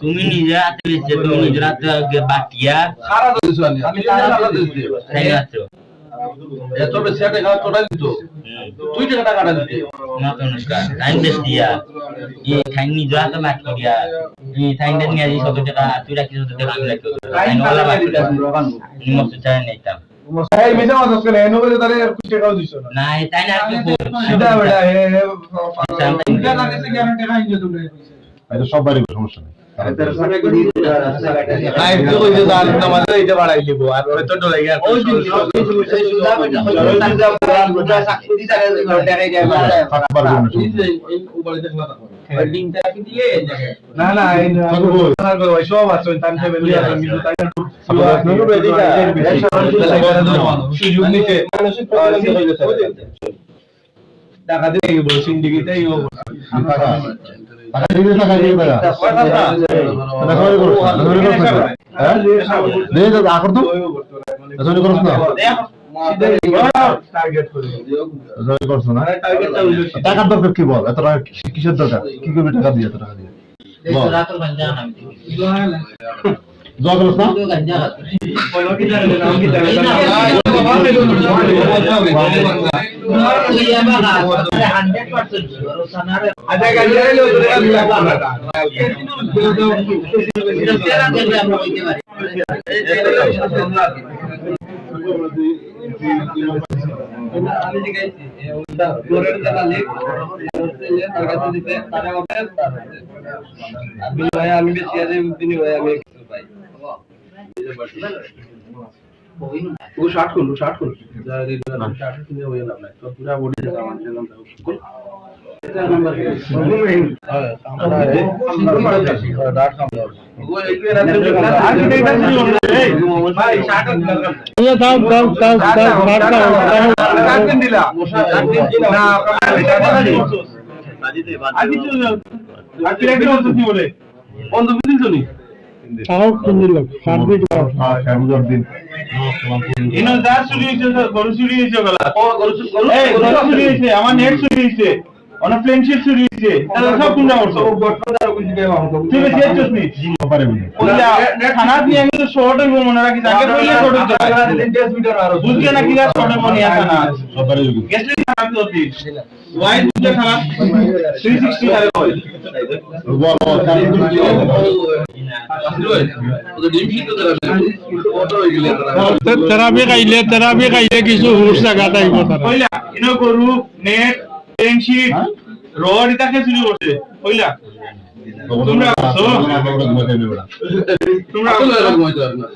তুমি নিজের হাতে তুমি নিজের হাতে বাটিয়া। আমি আমি আমি টাকা তোরা দিত। তুই টাকা টাকাটা দিতে। নতুন টাইম বেশ দিয়া। এই টাইম নিজের হাতে বাট করিয়া এই টাইমটা নিয়ে আসি শত টাকা তুই রাখি শত টাকা আমি রাখি টাইম ওলা বাট করিয়া নিমক তো চাই নিতাম এই মিছা মাছ আজকে এনে বলে তারে কুড়ি টাকাও দিছো না। না তাই না কি বল সিধা বেটা হে হে টাকা ইনজে তুমি এটা সব বাড়ি সমস্যা নেই না মানে। না সব আছে সুযোগ নিতে টাকা দিয়ে সিন্ডিকেটে না। হ্যাঁ টাকার দরকার কি বল? এত কিসের দরকার? কি করবি টাকা দিয়ে এত টাকা দিয়ে? এই তো না আমি জল করছ না তো গাঞ্জা वो शॉट खोल लो शॉट खोल जारी शॉट से नहीं होया अपना तो पूरा बॉडी का मान लेना था खोल नंबर हां डॉट कॉम वो एक भी रात में आर्किटेक्ट नहीं हो रहा भाई शॉट कर ये था था था था मारता हूं शॉट कर दिला शॉट कर दिला ना आर्किटेक्ट नहीं होती बोले बंद बुझिसनी তারাও সুন্দর লোক সার্ভিস সামুদ্দিন ইনো যা চুরি হয়েছে গরু চুরি হয়েছে গলা গরু চুরি হয়েছে আমার নেট চুরি হয়েছে অনেক ফ্রেন্ডশিপ চুরি হয়েছে তাহলে সব কোনটা করছ ঠিক আছে একটু শুনি থানা দিয়ে আমি তো শর্ট হইব মনে রাখি যাকে কইলে শর্ট হইতে বুঝলে না কি শর্ট হইব নিয়া থানা গেছলি থানা তো দিস ওয়াই দুটো থানা 360 আর বল বল তেরাবি খাইলে তেরাবি খাইলে কিছু হুশ জায়গাত আহিব তারা ইনো গরু নেট টেনশিট রড ইতাকে চুরি করছে কইলা তোমরা তোমরা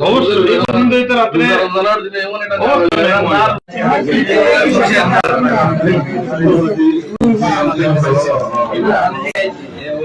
অবশ্যই পছন্দ হইতো রাত্রে এমন এটা